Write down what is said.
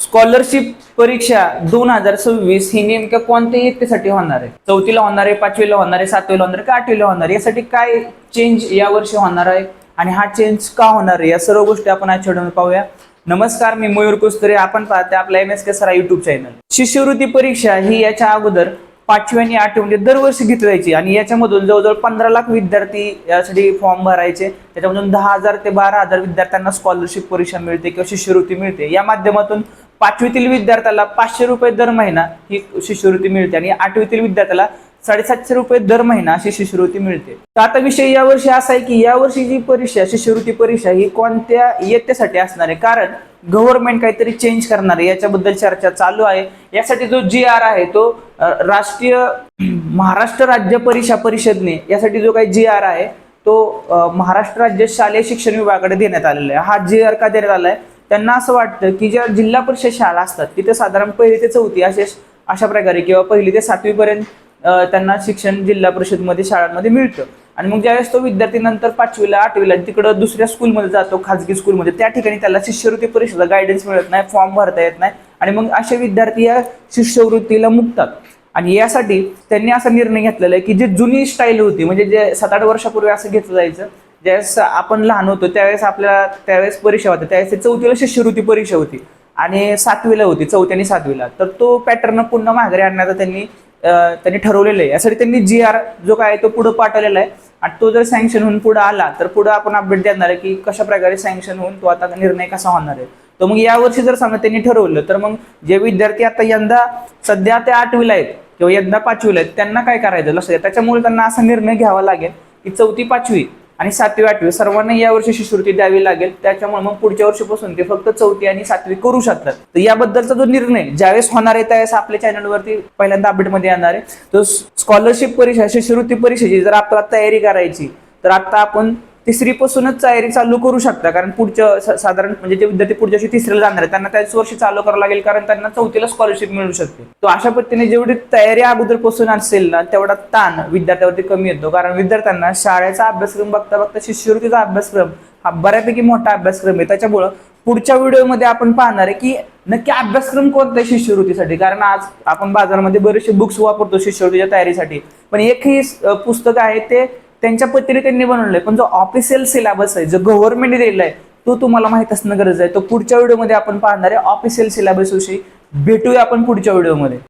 Scholarship परीक्षा दोन हजार सव्वीस ही नेमक्या कोणत्या इयत्तेसाठी होणार आहे? चौथीला होणार आहे पाचवीला होणार आहे सातवीला होणार आहे का आठवीला होणार आहे? यासाठी काय चेंज या वर्षी होणार आहे? आणि हा चेंज का होणार आहे? या सर्व गोष्टी आपण आजच्या पाहूया. नमस्कार मी मयूर कुस्तरे. आपण पाहते आपला एम एस के सरा युट्यूब चॅनल शिष्यवृत्ती परीक्षा ही याच्या अगोदर पाचवी आणि आठवी म्हणजे दरवर्षी घेतली जायची. आणि याच्यामधून जवळजवळ पंधरा लाख विद्यार्थी यासाठी फॉर्म भरायचे. त्याच्यामधून दहा हजार ते बारा हजार विद्यार्थ्यांना स्कॉलरशिप परीक्षा मिळते किंवा शिष्यवृत्ती मिळते. या माध्यमातून पाचवीतील विद्यार्थ्याला पाचशे रुपये दर महिना ही शिष्यवृत्ती मिळते आणि आठवीतील विद्यार्थ्याला साडेसातशे रुपये दर महिना अशी शिष्यवृत्ती मिळते. तर आता विषय यावर्षी असा आहे की यावर्षी जी परीक्षा शिष्यवृत्ती परीक्षा ही कोणत्या इयत्तेसाठी असणार आहे? कारण गव्हर्नमेंट काहीतरी चेंज करणार आहे याच्याबद्दल चर्चा चालू आहे. यासाठी जो जी आर आहे तो राष्ट्रीय महाराष्ट्र राज्य परीक्षा परिषदने यासाठी जो काही जी आर आहे तो महाराष्ट्र राज्य शालेय शिक्षण विभागाकडे देण्यात आलेला आहे. हा जी आर का देण्यात आला आहे त्यांना असं वाटतं की ज्या जिल्हा परिषद शाळा असतात तिथे साधारण पहिली ते चौथी असे अशा प्रकारे किंवा पहिली ते सातवीपर्यंत त्यांना शिक्षण जिल्हा परिषदमध्ये शाळांमध्ये मिळतं. आणि मग ज्यावेळेस तो विद्यार्थी नंतर पाचवीला आठवीला तिकडं दुसऱ्या स्कूलमध्ये जातो खाजगी स्कूलमध्ये त्या ठिकाणी त्याला शिष्यवृत्ती परिषद गायडन्स मिळत नाही फॉर्म भरता येत नाही आणि मग असे विद्यार्थी या शिष्यवृत्तीला मुक्तात. आणि यासाठी त्यांनी असा निर्णय घेतलेला आहे की जी जुनी स्टाईल होती म्हणजे जे सात आठ वर्षापूर्वी असं घेतलं जायचं ज्यावेळेस आपण लहान होतो त्यावेळेस आपल्याला त्यावेळेस परीक्षा होत्या. त्यावेळेस चौथीला शिष्यवृत्ती परीक्षा होती आणि सातवीला होती चौथी आणि सातवीला. तर तो पॅटर्न पुन्हा माघारी आणण्याचा त्यांनी त्यांनी ठरवलेलं आहे. यासाठी त्यांनी जी आर जो काय आहे तो पुढे पाठवलेला आहे. आणि तो जर सँक्शन होऊन पुढे आला तर पुढे आपण अपडेट देणार आहे की कशा प्रकारे सँक्शन होऊन तो आता निर्णय कसा होणार आहे. तर मग यावर्षी जर समजा त्यांनी ठरवलं तर मग जे विद्यार्थी आता यंदा सध्या ते आठवीला आहेत किंवा यंदा पाचवीला आहेत त्यांना काय करायचं लक्षात घ्या. त्याच्यामुळे त्यांना असा निर्णय घ्यावा लागेल की चौथी पाचवी आणि सातवी आठवी सर्वांना यावर्षी शिष्यवृत्ती द्यावी लागेल. त्याच्यामुळे मग पुढच्या वर्षीपासून ते फक्त चौथी आणि सातवी करू शकतात. तर याबद्दलचा जो निर्णय ज्यावेळेस होणार आहे त्यावेळेस आपल्या चॅनलवरती पहिल्यांदा अपडेटमध्ये येणार आहे. तर स्कॉलरशिप परीक्षा शिष्यवृत्ती परीक्षेची जर आपल्याला तयारी करायची तर आता आपण तिसरीपासूनच तयारी चालू करू शकता. कारण पुढच्या साधारण म्हणजे जे विद्यार्थी पुढच्या वर्षी तिसरीला जाणार आहे त्यांना त्याच वर्षी चालू करावं लागेल कारण त्यांना चौथीला स्कॉलरशिप मिळू शकते. तो अशा पद्धतीने जेवढी तयारी अगोदरपासून असेल ना तेवढा ताण विद्यार्थ्यावरती कमी येतो. कारण विद्यार्थ्यांना शाळेचा अभ्यासक्रम बघता बघता शिष्यवृत्तीचा अभ्यासक्रम हा बऱ्यापैकी मोठा अभ्यासक्रम आहे. त्याच्यामुळं पुढच्या व्हिडिओमध्ये आपण पाहणार आहे की नक्की अभ्यासक्रम कोणता आहे शिष्यवृत्तीसाठी? कारण आज आपण बाजारामध्ये बरेचसे बुक्स वापरतो शिष्यवृत्तीच्या तयारीसाठी. पण एकही पुस्तक आहे ते त्यांच्या पतीने त्यांनी बनवलंय. पण जो ऑफिशियल सिलेबस आहे जो गव्हर्नमेंट दिलेला आहे तो तुम्हाला माहीत असणं गरज आहे. तो पुढच्या व्हिडिओमध्ये आपण पाहणार आहे. ऑफिशियल सिलेबस विषयी भेटूया आपण पुढच्या व्हिडिओमध्ये